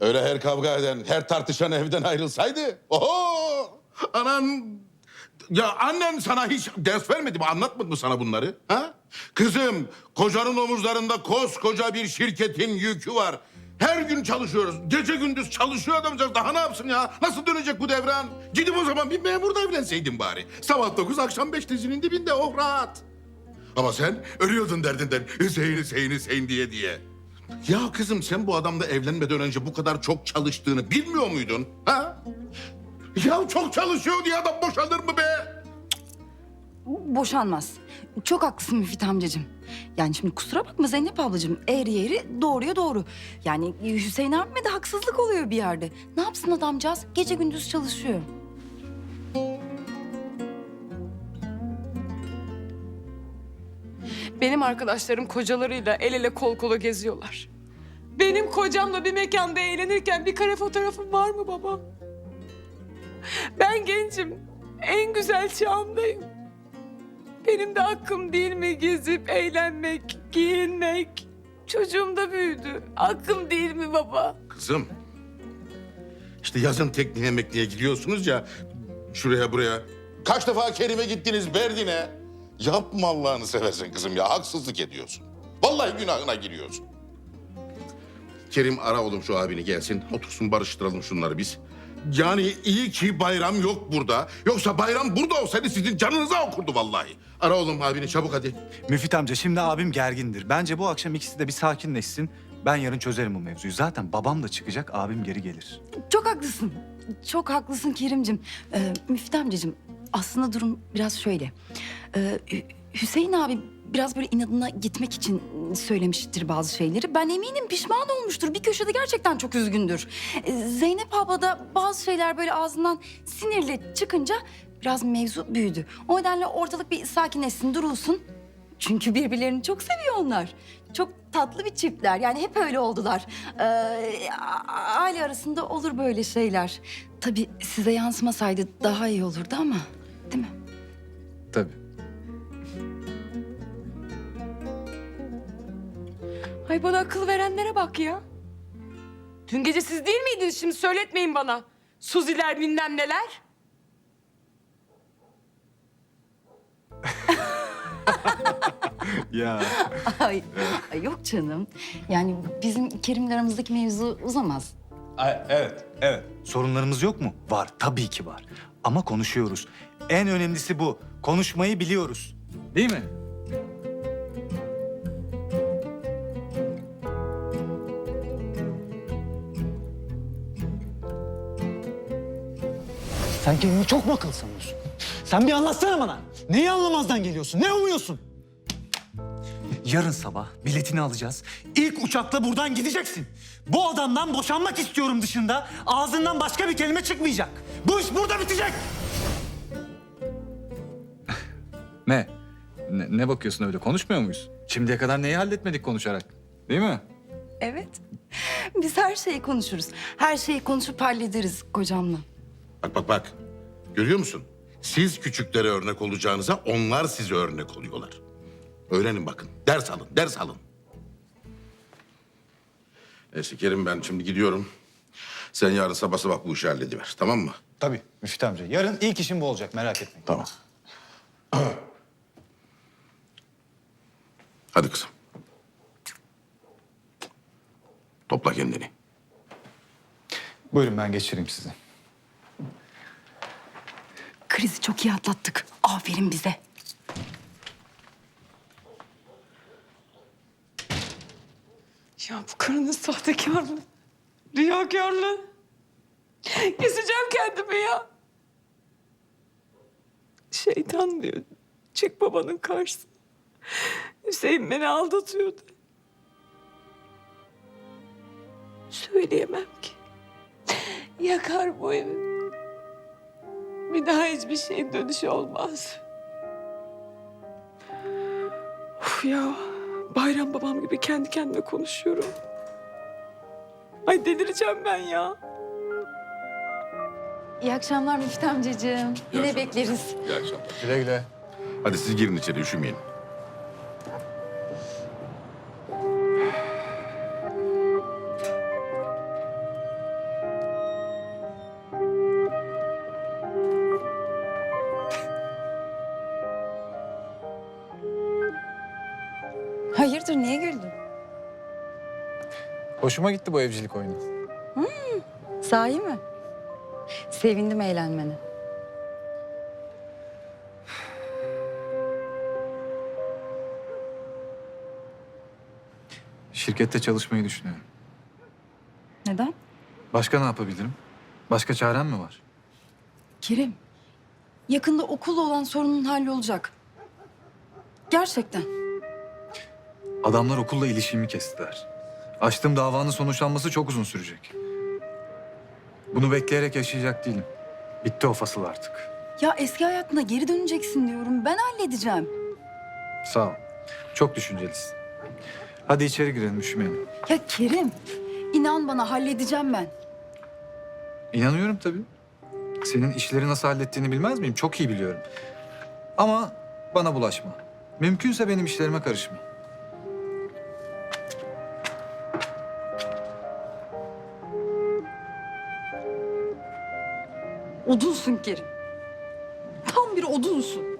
Öyle her kavga eden, her tartışan evden ayrılsaydı. Oho! Anan... Ya annen sana hiç ders vermedi mi? Anlatmadı mı sana bunları? Ha? Kızım, kocanın omuzlarında koskoca bir şirketin yükü var. Her gün çalışıyoruz. Gece gündüz çalışıyor adamcağız. Daha ne yapsın ya? Nasıl dönecek bu devran? Gidip o zaman bir memurda evlenseydin bari. Sabah dokuz, akşam beş dizinin dibinde. Oh rahat. Ama sen ölüyordun derdinden. Hüseyin, Hüseyin, Hüseyin diye diye. Ya kızım sen bu adamla evlenmeden önce bu kadar çok çalıştığını bilmiyor muydun? Ha? Ya çok çalışıyor diye adam boşanır mı be? Boşanmaz. Çok haklısın Müfit amcacığım. Yani şimdi kusura bakma Zeynep ablacığım. Eğri eğri doğruya doğru. Yani Hüseyin abime de haksızlık oluyor bir yerde. Ne yapsın adamcağız? Gece gündüz çalışıyor. Benim arkadaşlarım kocalarıyla el ele kol kola geziyorlar. Benim kocamla bir mekanda eğlenirken bir kare fotoğrafım var mı baba? Ben gencim. En güzel çağımdayım. Benim de hakkım değil mi gezip eğlenmek, giyinmek? Çocuğum da büyüdü. Hakkım değil mi baba? Kızım. İşte yazın tekniğe mekniğe gidiyorsunuz ya. Şuraya buraya. Kaç defa Kerim'e gittiniz Berdin'e? Yapma Allah'ını seversen kızım ya. Haksızlık ediyorsun. Vallahi günahına giriyorsun. Kerim ara oğlum şu abini gelsin. Otursun barıştıralım şunları biz. Yani iyi ki bayram yok burada. Yoksa bayram burada olsaydı sizin canınıza okurdu vallahi. Ara oğlum abini çabuk hadi. Müfit amca şimdi abim gergindir. Bence bu akşam ikisi de bir sakinleşsin. Ben yarın çözerim bu mevzuyu. Zaten babam da çıkacak, abim geri gelir. Çok haklısın. Çok haklısın Kerim'cim. Ee, Müfit amcacığım aslında durum biraz şöyle. Ee, Hü- Hüseyin abi biraz böyle inadına gitmek için söylemiştir bazı şeyleri. Ben eminim pişman olmuştur. Bir köşede gerçekten çok üzgündür. Ee, Zeynep abla da bazı şeyler böyle ağzından sinirli çıkınca biraz mevzu büyüdü. O nedenle ortalık bir sakinleşsin, durulsun. Çünkü birbirlerini çok seviyor onlar. Çok tatlı bir çiftler. Yani hep öyle oldular. Ee, aile arasında olur böyle şeyler. Tabii size yansımasaydı daha iyi olurdu ama. Değil mi? Tabii. Ay bana akıl verenlere bak ya. Dün gece siz değil miydiniz? Şimdi söyletmeyin bana. Suziler bilmem neler. Ya. Ay, ay yok canım. Yani bizim Kerim'le aramızdaki mevzu uzamaz. Evet, evet. Sorunlarımız yok mu? Var, tabii ki var. Ama konuşuyoruz. En önemlisi bu. Konuşmayı biliyoruz. Değil mi? Sen kendini çok mu akıllı sanıyorsun? Sen bir anlatsana bana. Neyi anlamazdan geliyorsun? Ne umuyorsun? Yarın sabah biletini alacağız. İlk uçakla buradan gideceksin. Bu adamdan boşanmak istiyorum dışında ağzından başka bir kelime çıkmayacak. Bu iş burada bitecek. Ne? ne? Ne bakıyorsun öyle? Konuşmuyor muyuz? Şimdiye kadar neyi halletmedik konuşarak? Değil mi? Evet. Biz her şeyi konuşuruz. Her şeyi konuşup hallederiz kocamla. Bak bak bak. Görüyor musun? Siz küçüklere örnek olacağınıza onlar size örnek oluyorlar. Öğrenin bakın. Ders alın, ders alın. Neyse Kerim ben şimdi gidiyorum. Sen yarın sabah sabah bu işi hallediver. Tamam mı? Tabii Müfit amca. Yarın ilk işim bu olacak merak etmeyin. Tamam. Hadi kızım. Topla kendini. Buyurun ben geçireyim sizi. Krizi çok iyi atlattık. Aferin bize. Ya bu karının sahtekarlığı, riyakarlığı. Keseceğim kendimi ya. Şeytan diyor. Çık babanın karşısına. Hüseyin beni aldatıyordu. Söyleyemem ki. Yakar bu evi. Bir daha hiçbir şeyin dönüşü olmaz. Uf ya. Bayram babam gibi kendi kendime konuşuyorum. Ay delireceğim ben ya. İyi akşamlar Müfit amcacığım. Yine akşamlar. bekleriz. İyi akşamlar. Güle güle. Hadi siz girin içeri üşümeyin. Hayırdır niye güldün? Hoşuma gitti bu evcilik oyunu. Sahi mi? Sevindim eğlenmene. Şirkette çalışmayı düşünüyorum. Neden? Başka ne yapabilirim? Başka çarem mi var? Kerim, yakında okulla olan sorunun hallolacak. Gerçekten. Adamlar okulla ilişkimi kestiler. Açtığım davanın sonuçlanması çok uzun sürecek. Bunu bekleyerek yaşayacak değilim. Bitti o fasıl artık. Ya eski hayatına geri döneceksin diyorum. Ben halledeceğim. Sağ ol. Çok düşüncelisin. Hadi içeri girelim üşümeyelim. Ya Kerim, inan bana halledeceğim ben. İnanıyorum tabii. Senin işleri nasıl hallettiğini bilmez miyim? Çok iyi biliyorum. Ama bana bulaşma. Mümkünse benim işlerime karışma. Odunsun Kerim. Tam bir odunsun.